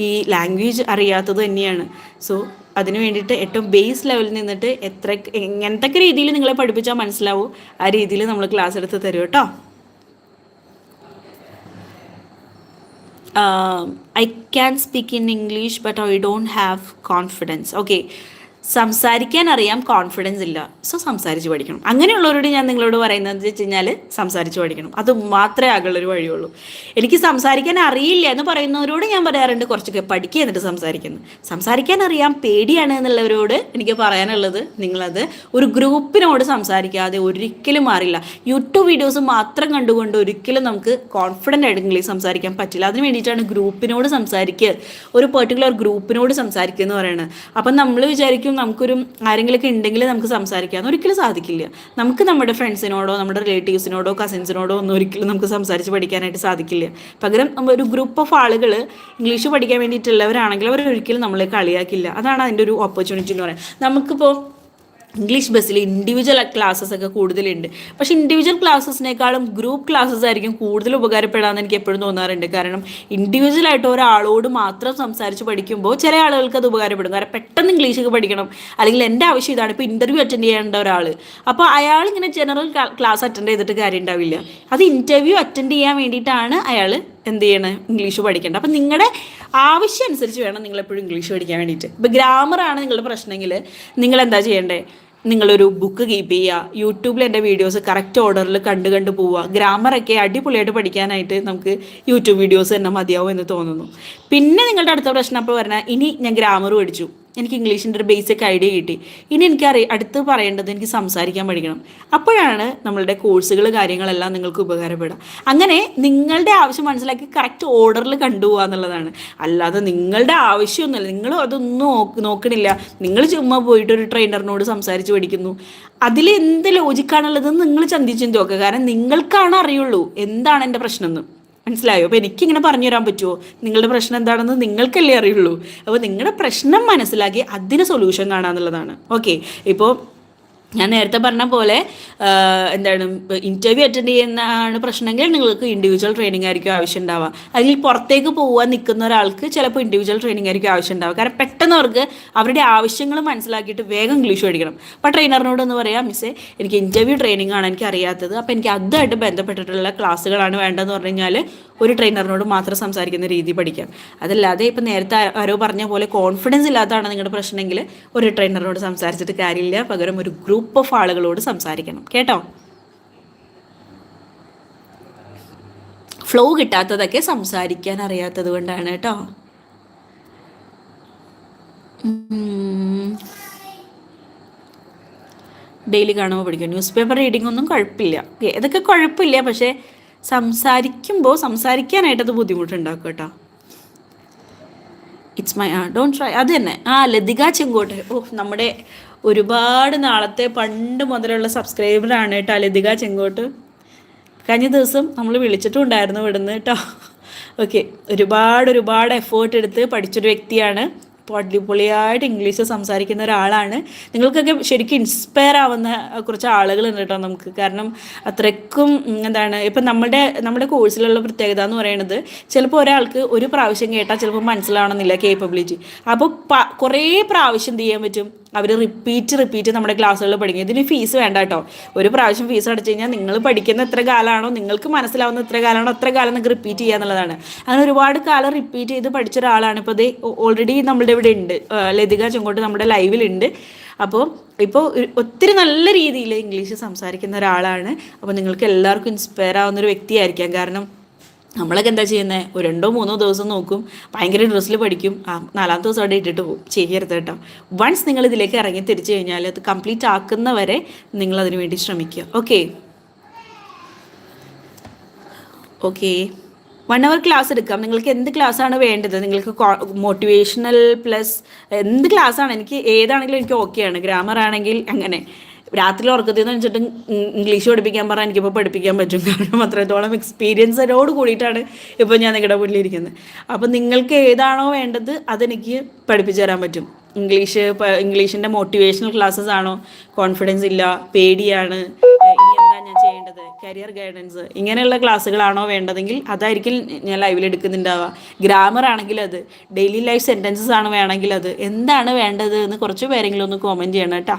ഈ ലാംഗ്വേജ് അറിയാത്തത് തന്നെയാണ്. സോ അതിന് വേണ്ടിയിട്ട് ഏറ്റവും ബേസ് ലെവലിൽ നിന്നിട്ട് എത്ര എന്തൊക്കെ രീതിയിൽ നിങ്ങളെ പഠിപ്പിച്ചാൽ മനസ്സിലാവും ആ രീതിയിൽ നമ്മൾ ക്ലാസ് എടുത്ത് തരും കേട്ടോ Um, I can speak in English, but I don't have confidence. Okay, സംസാരിക്കാൻ അറിയാം കോൺഫിഡൻസ് ഇല്ല. സോ സംസാരിച്ച് പഠിക്കണം. അങ്ങനെയുള്ളവരോട് ഞാൻ നിങ്ങളോട് പറയുന്നത് വെച്ച് കഴിഞ്ഞാൽ സംസാരിച്ച് പഠിക്കണം. അത് മാത്രമേ ആകുള്ളൊരു വഴിയുള്ളൂ. എനിക്ക് സംസാരിക്കാൻ അറിയില്ല എന്ന് പറയുന്നവരോട് ഞാൻ പറയാറുണ്ട് കുറച്ചൊക്കെ പഠിക്കുക എന്നിട്ട് സംസാരിക്കുന്നു. സംസാരിക്കാൻ അറിയാം പേടിയാണ് എന്നുള്ളവരോട് എനിക്ക് പറയാനുള്ളത് നിങ്ങളത് ഒരു ഗ്രൂപ്പിനോട് സംസാരിക്കാതെ ഒരിക്കലും മാറില്ല. യൂട്യൂബ് വീഡിയോസ് മാത്രം കണ്ടുകൊണ്ട് ഒരിക്കലും നമുക്ക് കോൺഫിഡന്റ് ആയിട്ട് ഇംഗ്ലീഷ് സംസാരിക്കാൻ പറ്റില്ല. അതിന് വേണ്ടിയിട്ടാണ് ഗ്രൂപ്പിനോട് സംസാരിക്കുക. ഒരു പെർട്ടിക്കുലർ ഗ്രൂപ്പിനോട് സംസാരിക്കുക എന്ന് പറയുന്നത് അപ്പം നമ്മൾ വിചാരിക്കും നമുക്കൊരു ആരെങ്കിലുമൊക്കെ ഉണ്ടെങ്കിൽ നമുക്ക് സംസാരിക്കാം ഒരിക്കലും സാധിക്കില്ല. നമുക്ക് നമ്മുടെ ഫ്രണ്ട്സിനോടോ നമ്മുടെ റിലേറ്റീവ്സിനോടോ കസിൻസിനോടോ ഒന്നും ഒരിക്കലും നമുക്ക് സംസാരിച്ച് പഠിക്കാനായിട്ട് സാധിക്കില്ല. പകരം ഒരു ഗ്രൂപ്പ് ഓഫ് ആളുകൾ ഇംഗ്ലീഷ് പഠിക്കാൻ വേണ്ടിയിട്ടുള്ളവരാണെങ്കിൽ അവർ ഒരിക്കലും നമ്മളെ കളിയാക്കില്ല. അതാണ് അതിന്റെ ഒരു ഓപ്പർച്യൂണിറ്റി എന്ന് പറയുന്നത്. നമുക്കിപ്പോൾ ഇംഗ്ലീഷ് ബസ്സിൽ ഇൻഡിവിജ്വൽ ക്ലാസ്സസ് ഒക്കെ കൂടുതലുണ്ട്. പക്ഷെ ഇൻഡിവിജ്വൽ ക്ലാസ്സസിനേക്കാളും ഗ്രൂപ്പ് ക്ലാസ്സസ് ആയിരിക്കും കൂടുതൽ ഉപകാരപ്പെടാമെന്ന് എനിക്ക് എപ്പോഴും തോന്നാറുണ്ട്. കാരണം ഇൻഡിവിജ്വൽ ആയിട്ട് ഒരാളോട് മാത്രം സംസാരിച്ച് പഠിക്കുമ്പോൾ ചില ആളുകൾക്ക് അത് ഉപകാരപ്പെടും. കാരണം പെട്ടെന്ന് ഇംഗ്ലീഷ് പഠിക്കണം. അല്ലെങ്കിൽ എന്റെ ആവശ്യം ഇതാണ്. ഇപ്പോൾ ഇന്റർവ്യൂ അറ്റൻഡ് ചെയ്യേണ്ട ഒരാൾ അപ്പോൾ അയാൾ ഇങ്ങനെ ജനറൽ ക്ലാസ് അറ്റൻഡ് ചെയ്തിട്ട് കാര്യം ഉണ്ടാവില്ല അത് ഇന്റർവ്യൂ അറ്റൻഡ് ചെയ്യാൻ വേണ്ടിയിട്ടാണ് അയാൾ എന്ത് ചെയ്യണം? ഇംഗ്ലീഷ് പഠിക്കേണ്ടത് അപ്പം നിങ്ങളുടെ ആവശ്യം അനുസരിച്ച് വേണം നിങ്ങൾ എപ്പോഴും ഇംഗ്ലീഷ് പഠിക്കാൻ വേണ്ടിയിട്ട് ഇപ്പോൾ ഗ്രാമറാണ് നിങ്ങളുടെ പ്രശ്നമെങ്കിൽ നിങ്ങൾ എന്താ ചെയ്യേണ്ടത് നിങ്ങളൊരു ബുക്ക് കീപ്പ് ചെയ്യുക യൂട്യൂബിൽ എന്റെ വീഡിയോസ് കറക്റ്റ് ഓർഡറിൽ കണ്ടു കണ്ട് പോവുക ഗ്രാമറൊക്കെ അടിപൊളിയായിട്ട് പഠിക്കാനായിട്ട് നമുക്ക് യൂട്യൂബ് വീഡിയോസ് തന്നെ മതിയാവും എന്ന് തോന്നുന്നു. പിന്നെ നിങ്ങളുടെ അടുത്ത പ്രശ്നം അപ്പോൾ പറഞ്ഞാൽ ഇനി ഞാൻ ഗ്രാമർ പഠിച്ചു. എനിക്ക് ഇംഗ്ലീഷിന്റെ ഒരു ബേസിക് ഐഡിയ കിട്ടി. ഇനി എനിക്കറി അടുത്ത് പറയേണ്ടത് എനിക്ക് സംസാരിക്കാൻ പഠിക്കണം. അപ്പോഴാണ് നമ്മളുടെ കോഴ്സുകൾ കാര്യങ്ങളെല്ലാം നിങ്ങൾക്ക് ഉപകാരപ്പെടുക. അങ്ങനെ നിങ്ങളുടെ ആവശ്യം മനസ്സിലാക്കി കറക്റ്റ് ഓർഡറിൽ കണ്ടുപോകുക എന്നുള്ളതാണ്. അല്ലാതെ നിങ്ങളുടെ ആവശ്യമൊന്നുമില്ല. നിങ്ങൾ അതൊന്നും നോക്ക് നോക്കണില്ല. നിങ്ങൾ ചുമ്മാ പോയിട്ട് ഒരു ട്രെയിനറിനോട് സംസാരിച്ച് പഠിക്കുന്നു. അതിൽ എന്ത് ലോജിക്കാണുള്ളതെന്ന് നിങ്ങൾ ചിന്തിച്ചു നോക്കുക കാരണം നിങ്ങൾക്കാണ് അറിയുള്ളൂ. എന്താണ് എന്റെ പ്രശ്നം എന്ന് മനസ്സിലായോ? അപ്പോൾ എനിക്കിങ്ങനെ പറഞ്ഞു തരാൻ പറ്റുമോ നിങ്ങളുടെ പ്രശ്നം എന്താണെന്ന് നിങ്ങൾക്കല്ലേ അറിയുള്ളൂ. അപ്പോൾ നിങ്ങളുടെ പ്രശ്നം മനസ്സിലാക്കി അതിന് സൊല്യൂഷൻ കാണാന്നുള്ളതാണ്. ഓക്കെ ഇപ്പോൾ ഞാൻ നേരത്തെ പറഞ്ഞ പോലെ എന്താണ് ഇന്റർവ്യൂ അറ്റൻഡ് ചെയ്യുന്നതാണ് പ്രശ്നമെങ്കിൽ നിങ്ങൾക്ക് ഇൻഡിവിജ്വൽ ട്രെയിനിങ് ആയിരിക്കും ആവശ്യം ഉണ്ടാവുക. അതിൽ പുറത്തേക്ക് പോകാൻ നിൽക്കുന്ന ഒരാൾക്ക് ചിലപ്പോൾ ഇൻഡിവിജ്വൽ ട്രെയിനിങ് ആയിരിക്കും ആവശ്യം ഉണ്ടാവുക. കാരണം പെട്ടെന്ന് അവർക്ക് അവരുടെ ആവശ്യങ്ങൾ മനസ്സിലാക്കിയിട്ട് വേഗം ഇംഗ്ലീഷ് പഠിക്കണം. അപ്പോൾ ട്രെയിനറിനോട് എന്ന് പറയാം മിസ്സേ എനിക്ക് ഇന്റർവ്യൂ ട്രെയിനിങ് ആണ് എനിക്ക് അറിയാത്തത്. അപ്പോൾ എനിക്ക് അതുമായിട്ട് ബന്ധപ്പെട്ടിട്ടുള്ള ക്ലാസ്സുകളാണ് വേണ്ടതെന്ന് പറഞ്ഞു കഴിഞ്ഞാൽ ഒരു ട്രെയിനറിനോട് മാത്രം സംസാരിക്കുന്ന രീതി പഠിക്കാം. അതല്ലാതെ ഇപ്പം നേരത്തെ ആരോ പറഞ്ഞ പോലെ കോൺഫിഡൻസ് ഇല്ലാത്തതാണ് നിങ്ങളുടെ പ്രശ്നമെങ്കിൽ ഒരു ട്രെയിനറിനോട് സംസാരിച്ചിട്ട് കാര്യമില്ല. പകരം ഒരു ഗ്രൂപ്പ് ഓഫ് ആളുകളോട് സംസാരിക്കണം. കേട്ടോ? ഫ്ലോ കിട്ടാത്തതൊക്കെ സംസാരിക്കാൻ അറിയാത്തത് കൊണ്ടാണ് കേട്ടോ. ഡെയിലി കാണുമ്പോൾ പഠിക്കും. ന്യൂസ് പേപ്പർ റീഡിംഗ് ഒന്നും കുഴപ്പമില്ല. ഇതൊക്കെ കുഴപ്പമില്ല. പക്ഷേ സംസാരിക്കുമ്പോൾ സംസാരിക്കാനായിട്ടത് ബുദ്ധിമുട്ടുണ്ടാക്കും കേട്ടോ. ഇറ്റ്സ് മൈ ആ ഡോണ്ട് ട്രൈ അത് തന്നെ. ആ ലതിക ചെങ്കോട്ടെ. ഓ നമ്മുടെ ഒരുപാട് നാളത്തെ പണ്ട് മുതലുള്ള സബ്സ്ക്രൈബറാണ് കേട്ടോ ലതിക ചെങ്കോട്ട്. കഴിഞ്ഞ ദിവസം നമ്മൾ വിളിച്ചിട്ടുണ്ടായിരുന്നു ഇവിടുന്ന് കേട്ടോ. ഓക്കെ ഒരുപാട് ഒരുപാട് എഫേർട്ട് എടുത്ത് പഠിച്ചൊരു വ്യക്തിയാണ്. പൊടിപൊളിയായിട്ട് ഇംഗ്ലീഷ് സംസാരിക്കുന്ന ഒരാളാണ്. നിങ്ങൾക്കൊക്കെ ശരിക്കും ഇൻസ്പയർ ആവുന്ന കുറച്ച് ആളുകളുണ്ട് കേട്ടോ നമുക്ക്. കാരണം അത്രയ്ക്കും എന്താണ് ഇപ്പം നമ്മുടെ നമ്മുടെ കോഴ്സിലുള്ള പ്രത്യേകത എന്ന് പറയുന്നത് ചിലപ്പോൾ ഒരാൾക്ക് ഒരു പ്രാവശ്യം കേട്ടാൽ ചിലപ്പോൾ മനസ്സിലാവണമെന്നില്ല കേപ്പബിലിറ്റി അപ്പോൾ കുറേ പ്രാവശ്യം എന്ത് ചെയ്യാൻ പറ്റും? അവർ റിപ്പീറ്റ് റിപ്പീറ്റ് നമ്മുടെ ക്ലാസ്സുകളിൽ പഠിക്കും. ഇതിന് ഫീസ് വേണ്ട കേട്ടോ ഒരു പ്രാവശ്യം ഫീസ് അടച്ചു കഴിഞ്ഞാൽ നിങ്ങൾ പഠിക്കുന്ന എത്ര കാലമാണോ നിങ്ങൾക്ക് മനസ്സിലാവുന്ന എത്ര കാലമാണോ അത്ര കാലം നിങ്ങൾക്ക് റിപ്പീറ്റ് ചെയ്യുക എന്നുള്ളതാണ്. അങ്ങനെ ഒരുപാട് കാലം റിപ്പീറ്റ് ചെയ്ത് പഠിച്ച ഒരാളാണ് ഇപ്പോൾ ഇത് ഓൾറെഡി നമ്മളുടെ ഇവിടെ ഉണ്ട്. ലതിക ചെങ്കോട്ട് നമ്മുടെ ലൈവിലുണ്ട് അപ്പോൾ ഇപ്പോൾ ഒത്തിരി നല്ല രീതിയിൽ ഇംഗ്ലീഷ് സംസാരിക്കുന്ന ഒരാളാണ്. അപ്പോൾ നിങ്ങൾക്ക് എല്ലാവർക്കും ഇൻസ്പയർ ആവുന്ന ഒരു വ്യക്തിയായിരിക്കാം. കാരണം നമ്മളൊക്കെ എന്താ ചെയ്യുന്നത് ഒരു രണ്ടോ മൂന്നോ ദിവസം നോക്കും. ഭയങ്കര ഡ്രസ്സിൽ പഠിക്കും. ആ നാലാമത്തെ ദിവസം അവിടെ ഇട്ടിട്ട് പോകും. ചെയ്യരുത് കേട്ടോ. വൺസ് നിങ്ങൾ ഇതിലേക്ക് ഇറങ്ങി തിരിച്ചു കഴിഞ്ഞാൽ അത് കംപ്ലീറ്റ് ആക്കുന്നവരെ നിങ്ങൾ അതിനു വേണ്ടി ശ്രമിക്കുക. Okay okay one hour class എടുക്കാം. നിങ്ങൾക്ക് എന്ത് ക്ലാസ് ആണ് വേണ്ടത്? നിങ്ങൾക്ക് മോട്ടിവേഷണൽ പ്ലസ് എന്ത് ക്ലാസ് ആണ്? എനിക്ക് ഏതാണെങ്കിലും എനിക്ക് ഓക്കെയാണ് ഗ്രാമർ ആണെങ്കിൽ അങ്ങനെ. രാത്രി ഉറക്കത്തിൽ നിന്ന് വെച്ചിട്ട് ഇംഗ്ലീഷ് പഠിപ്പിക്കാൻ പറഞ്ഞാൽ എനിക്കിപ്പോൾ പഠിപ്പിക്കാൻ പറ്റും. കാരണം അത്രത്തോളം എക്സ്പീരിയൻസിനോട് കൂടിയിട്ടാണ് ഇപ്പോൾ ഞാൻ നിങ്ങളുടെ മുന്നിലിരിക്കുന്നത് അപ്പോൾ നിങ്ങൾക്ക് ഏതാണോ വേണ്ടത് അതെനിക്ക് പഠിപ്പിച്ചു തരാൻ പറ്റും. ഇംഗ്ലീഷ് ഇംഗ്ലീഷിന്റെ മോട്ടിവേഷണൽ ക്ലാസ്സസ് ആണോ? കോൺഫിഡൻസ് ഇല്ല പേടിയാണ് ഇനി എന്താ ഞാൻ ചെയ്യേണ്ടത്? കരിയർ ഗൈഡൻസ് ഇങ്ങനെയുള്ള ക്ലാസ്സുകളാണോ വേണ്ടതെങ്കിൽ അതായിരിക്കും ഞാൻ ലൈവിൽ എടുക്കുന്നുണ്ടാവുക. ഗ്രാമർ ആണെങ്കിൽ അത് ഡെയിലി ലൈഫ് സെന്റൻസസ് ആണ് വേണമെങ്കിൽ അത്. എന്താണ് വേണ്ടത് എന്ന് കുറച്ച് പേരെങ്കിലും ഒന്ന് കോമെന്റ് ചെയ്യണം കേട്ടോ.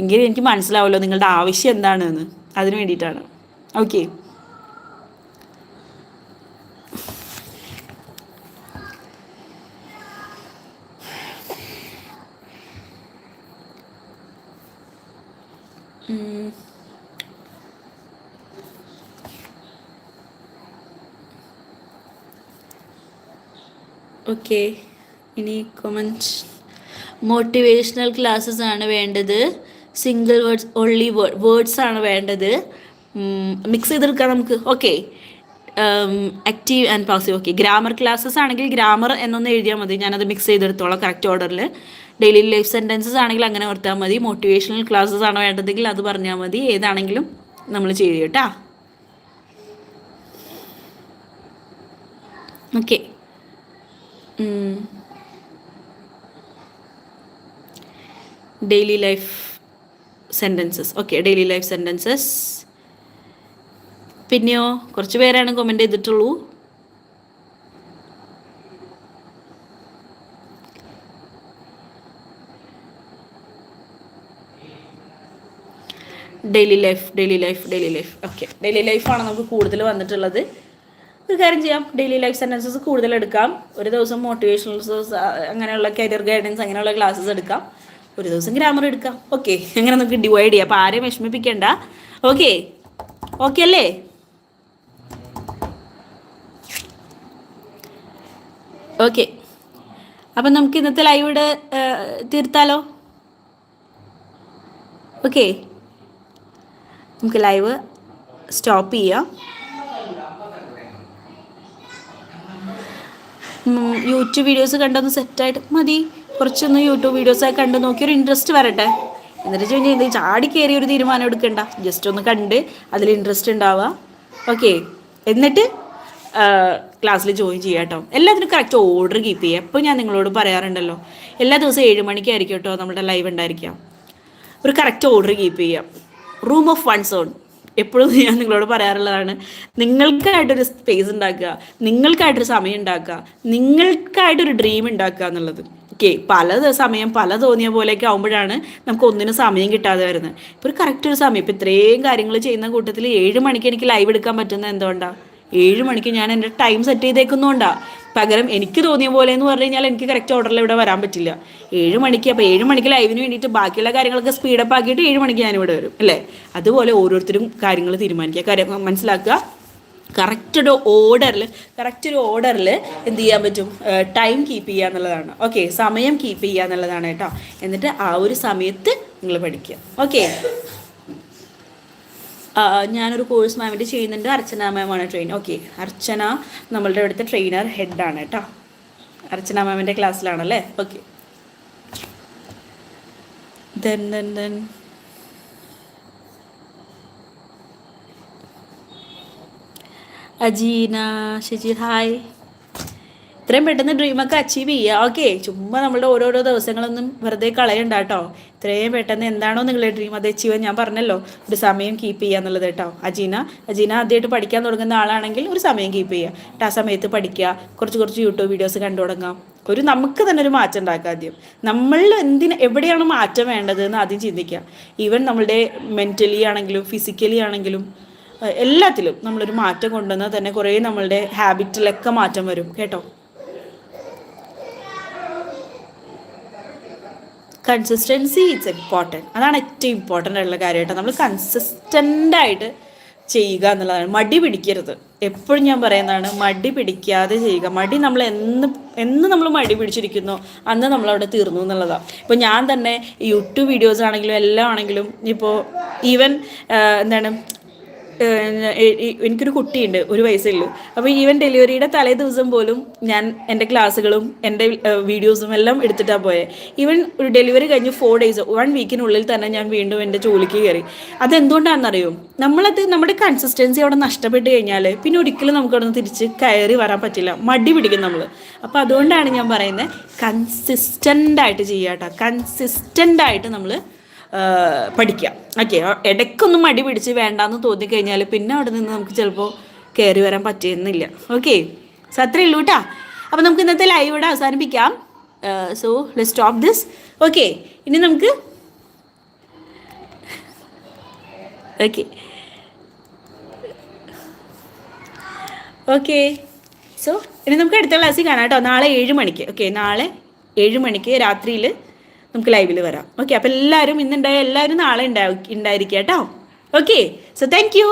എങ്കിൽ എനിക്ക് മനസ്സിലാവുമല്ലോ നിങ്ങളുടെ ആവശ്യം എന്താണെന്ന്. അതിന് വേണ്ടിയിട്ടാണ്. ഓക്കെ ഓക്കെ ഇനി കൊമൻസ് മോട്ടിവേഷണൽ ക്ലാസ്സസ് ആണ് വേണ്ടത്. Single words only word words ആണ് വേണ്ടത്. മിക്സ് ചെയ്തെടുക്കാം നമുക്ക്. Okay active and passive okay grammar classes ആണെങ്കിൽ ഗ്രാമർ എന്നൊന്ന് എഴുതിയാൽ മതി. ഞാനത് മിക്സ് ചെയ്തെടുത്തോളാം കറക്റ്റ് ഓർഡറിൽ ഡെയിലി ലൈഫ് സെന്റൻസസ് ആണെങ്കിൽ അങ്ങനെ ഓർത്താൽ മതി. മോട്ടിവേഷണൽ ക്ലാസ്സസ് ആണ് വേണ്ടതെങ്കിൽ അത് പറഞ്ഞാൽ മതി. ഏതാണെങ്കിലും നമ്മൾ ചെയ്യും കേട്ടാ. Okay daily life sentences okay daily life sentences പിന്നെയോ കുറച്ച് പേരാണ് കമന്റ് ചെയ്തിട്ടുള്ളൂ. Daily life daily life daily life okay daily ലൈഫാണ് നമുക്ക് കൂടുതൽ വന്നിട്ടുള്ളത്. ഒരു കാര്യം ചെയ്യാം. ഡെയിലി ലൈഫ് സെന്റൻസസ് കൂടുതൽ എടുക്കാം. ഒരു ദിവസം മോട്ടിവേഷണൽസ് അങ്ങനെയുള്ള കരിയർ ഗൈഡൻസ് അങ്ങനെയുള്ള ക്ലാസ്സസ് എടുക്കാം. ഒരു ദിവസം ഗ്രാമർ എടുക്കാം. ഓക്കെ അങ്ങനെ നമുക്ക് ഡിവൈഡ് ചെയ്യാം. അപ്പോൾ ആരെയും വിഷമിപ്പിക്കേണ്ട. ഓക്കെ ഓക്കെ അല്ലേ? ഓക്കെ അപ്പം നമുക്ക് ഇന്നത്തെ ലൈവ് ഇവിടെ തീർത്താലോ? ഓക്കെ നമുക്ക് ലൈവ് സ്റ്റോപ്പ് ചെയ്യാം. യൂട്യൂബ് വീഡിയോസ് കണ്ടൊന്ന് സെറ്റായിട്ട് മതി. കുറച്ചൊന്ന് യൂട്യൂബ് വീഡിയോസൊക്കെ കണ്ട് നോക്കി ഒരു ഇൻട്രസ്റ്റ് വരട്ടെ. എന്നിട്ട് കഴിഞ്ഞാൽ ഇത് ചാടി കയറി ഒരു തീരുമാനം എടുക്കണ്ട. ജസ്റ്റ് ഒന്ന് കണ്ട് അതിൽ ഇൻട്രസ്റ്റ് ഉണ്ടാവുക. ഓക്കെ എന്നിട്ട് ക്ലാസ്സിൽ ജോയിൻ ചെയ്യുക കേട്ടോ. എല്ലാത്തിനും കറക്റ്റ് ഓർഡർ കീപ്പ് ചെയ്യുക എപ്പോൾ ഞാൻ നിങ്ങളോട് പറയാറുണ്ടല്ലോ എല്ലാ ദിവസവും ഏഴ് മണിക്കായിരിക്കും കേട്ടോ നമ്മുടെ ലൈവ് ഉണ്ടായിരിക്കാം ഒരു കറക്റ്റ് ഓർഡർ കീപ്പ് ചെയ്യുക റൂം ഓഫ് വൺ സോൺ എപ്പോഴും ഞാൻ നിങ്ങളോട് പറയാറുള്ളതാണ് നിങ്ങൾക്കായിട്ടൊരു സ്പേസ് ഉണ്ടാക്കുക നിങ്ങൾക്കായിട്ടൊരു സമയം ഉണ്ടാക്കുക നിങ്ങൾക്കായിട്ടൊരു ഡ്രീം ഉണ്ടാക്കുക എന്നുള്ളത്. ഓക്കെ പല സമയം പല തോന്നിയ പോലെയൊക്കെ ആകുമ്പോഴാണ് നമുക്ക് ഒന്നിനും സമയം കിട്ടാതെ വരുന്നത്. ഇപ്പോൾ ഒരു കറക്റ്റ് ഒരു സമയം ഇപ്പോൾ ഇത്രയും കാര്യങ്ങൾ ചെയ്യുന്ന കൂട്ടത്തിൽ ഏഴ് മണിക്ക് എനിക്ക് ലൈവ് എടുക്കാൻ പറ്റുന്നത് എന്തുകൊണ്ടാണ് ഏഴ് മണിക്ക് ഞാൻ എന്റെ ടൈം സെറ്റ് ചെയ്തേക്കുന്നതുകൊണ്ടാണ് പകരം എനിക്ക് തോന്നിയ പോലെ എന്ന് പറഞ്ഞു കഴിഞ്ഞാൽ എനിക്ക് കറക്റ്റ് ഓർഡറിൽ ഇവിടെ വരാൻ പറ്റില്ല. ഏഴ് മണിക്ക് അപ്പോൾ ഏഴ് മണിക്ക് ലൈവിന് വേണ്ടിയിട്ട് ബാക്കിയുള്ള കാര്യങ്ങളൊക്കെ സ്പീഡപ്പ് ആക്കിയിട്ട് ഏഴ് മണിക്ക് ഞാൻ ഇവിടെ വരും അല്ലേ? അതുപോലെ ഓരോരുത്തരും കാര്യങ്ങൾ തീരുമാനിക്കുക കാര്യം മനസ്സിലാക്കുക. കറക്റ്റ് ഒരു ഓർഡറിൽ കറക്റ്റ് ഒരു ഓർഡറിൽ എന്ത് ചെയ്യാൻ പറ്റും? ടൈം കീപ്പ് ചെയ്യുക എന്നുള്ളതാണ്. ഓക്കെ സമയം കീപ്പ് ചെയ്യുക എന്നുള്ളതാണ് കേട്ടോ. എന്നിട്ട് ആ ഒരു സമയത്ത് നിങ്ങൾ പഠിക്കുക. ഓക്കെ ഞാനൊരു കോഴ്സ് മാമിന്റെ ചെയ്യുന്നുണ്ട്. അർച്ചന മാമാണ് ട്രെയിൻ ഓക്കെ അർച്ചന നമ്മളുടെ ഇവിടുത്തെ ട്രെയിനർ ഹെഡാണ് കേട്ടോ. അർച്ചന മാമിന്റെ ക്ലാസ്സിലാണല്ലേ okay then then then Ajeena Shajeer hi. ഇത്രയും പെട്ടെന്ന് ഡ്രീമൊക്കെ അച്ചീവ് ചെയ്യുക ഓക്കെ ചുമ്മാ നമ്മളുടെ ഓരോരോ ദിവസങ്ങളൊന്നും വെറുതെ കളയണ്ട കേട്ടോ ഇത്രയും പെട്ടെന്ന് എന്താണോ നിങ്ങളുടെ ഡ്രീം അത് അച്ചീവ് ഞാൻ പറഞ്ഞല്ലോ. ഒരു സമയം കീപ്പ് ചെയ്യുക എന്നുള്ളത് കേട്ടോ അജീന അജീന ആദ്യമായിട്ട് പഠിക്കാൻ തുടങ്ങുന്ന ആളാണെങ്കിൽ ഒരു സമയം കീപ്പ് ചെയ്യുക എന്നിട്ട് ആ സമയത്ത് പഠിക്കുക. കുറച്ച് കുറച്ച് യൂട്യൂബ് വീഡിയോസ് കണ്ടു തുടങ്ങാം. ഒരു നമുക്ക് തന്നെ ഒരു മാറ്റം ഉണ്ടാക്കുക ആദ്യം. നമ്മൾ എന്തിന് എവിടെയാണ് മാറ്റം വേണ്ടത് എന്ന് ആദ്യം ചിന്തിക്കുക. ഈവൻ നമ്മളുടെ മെന്റലി ആണെങ്കിലും ഫിസിക്കലി ആണെങ്കിലും എല്ലാത്തിലും നമ്മളൊരു മാറ്റം കൊണ്ടുവന്നാൽ തന്നെ കുറേ നമ്മളുടെ ഹാബിറ്റിലൊക്കെ മാറ്റം വരും. കേട്ടോ? കൺസിസ്റ്റൻസി ഇറ്റ്സ് ഇമ്പോർട്ടന്റ് അതാണ് ഏറ്റവും ഇമ്പോർട്ടന്റ് ആയിട്ടുള്ള കാര്യം കേട്ടോ. നമ്മൾ കൺസിസ്റ്റന്റ് ആയിട്ട് ചെയ്യുക എന്നുള്ളതാണ്. മടി പിടിക്കരുത്. എപ്പോഴും ഞാൻ പറയുന്നതാണ് മടി പിടിക്കാതെ ചെയ്യുക. മടി നമ്മൾ എന്ന് എന്ന് നമ്മൾ മടി പിടിച്ചിരിക്കുന്നു അന്ന് നമ്മളവിടെ തീർന്നു എന്നുള്ളതാണ് ഇപ്പോൾ ഞാൻ തന്നെ യൂട്യൂബ് വീഡിയോസ് ആണെങ്കിലും എല്ലാം ആണെങ്കിലും ഇപ്പോൾ ഈവൻ എന്താണ് എനിക്കൊരു കുട്ടിയുണ്ട് ഒരു വയസ്സുള്ളൂ. അപ്പോൾ ഈവൻ ഡെലിവറിയുടെ തലേ ദിവസം പോലും ഞാൻ എന്റെ ക്ലാസ്സുകളും എന്റെ വീഡിയോസും എല്ലാം എടുത്തിട്ടാണ് പോയത് ഈവൻ ഒരു ഡെലിവറി കഴിഞ്ഞ് ഫോർ ഡേയ്സ് വൺ വീക്കിനുള്ളിൽ തന്നെ ഞാൻ വീണ്ടും എന്റെ ജോലിക്ക് കയറി അതെന്തുകൊണ്ടാണെന്നറിയോ? നമ്മളത് നമ്മുടെ കൺസിസ്റ്റൻസി അവിടെ നഷ്ടപ്പെട്ട് കഴിഞ്ഞാൽ പിന്നെ ഒരിക്കലും നമുക്ക് അവിടെ നിന്ന് തിരിച്ച് കയറി വരാൻ പറ്റില്ല. മടി പിടിക്കും നമ്മൾ അപ്പോൾ അതുകൊണ്ടാണ് ഞാൻ പറയുന്നത് കൺസിസ്റ്റന്റ് ആയിട്ട് ചെയ്യാട്ടോ. കൺസിസ്റ്റന്റ് ആയിട്ട് നമ്മൾ പഠിക്കുക ഓക്കെ ഇടയ്ക്കൊന്നും മടി പിടിച്ച് വേണ്ടാന്ന് തോന്നിക്കഴിഞ്ഞാൽ പിന്നെ അവിടെ നിന്ന് നമുക്ക് ചിലപ്പോൾ കയറി വരാൻ പറ്റിയെന്നില്ല. ഓക്കെ സോ അത്രേ ഉള്ളൂ കേട്ടോ അപ്പം നമുക്ക് ഇന്നത്തെ ലൈവ് ഇവിടെ അവസാനിപ്പിക്കാം. So let stop this okay ഇനി നമുക്ക് ഓക്കെ ഓക്കെ സോ ഇനി നമുക്ക് അടുത്ത ക്ലാസ്സിൽ കാണാം കേട്ടോ നാളെ ഏഴ് മണിക്ക്. ഓക്കെ നാളെ ഏഴ് മണിക്ക് രാത്രിയിൽ നമുക്ക് ലൈവിൽ വരാം. ഓക്കെ അപ്പം എല്ലാവരും ഇന്നുണ്ടായ എല്ലാവരും നാളെ ഉണ്ടാവും ഉണ്ടായിരിക്കുക കേട്ടോ. Okay so thank you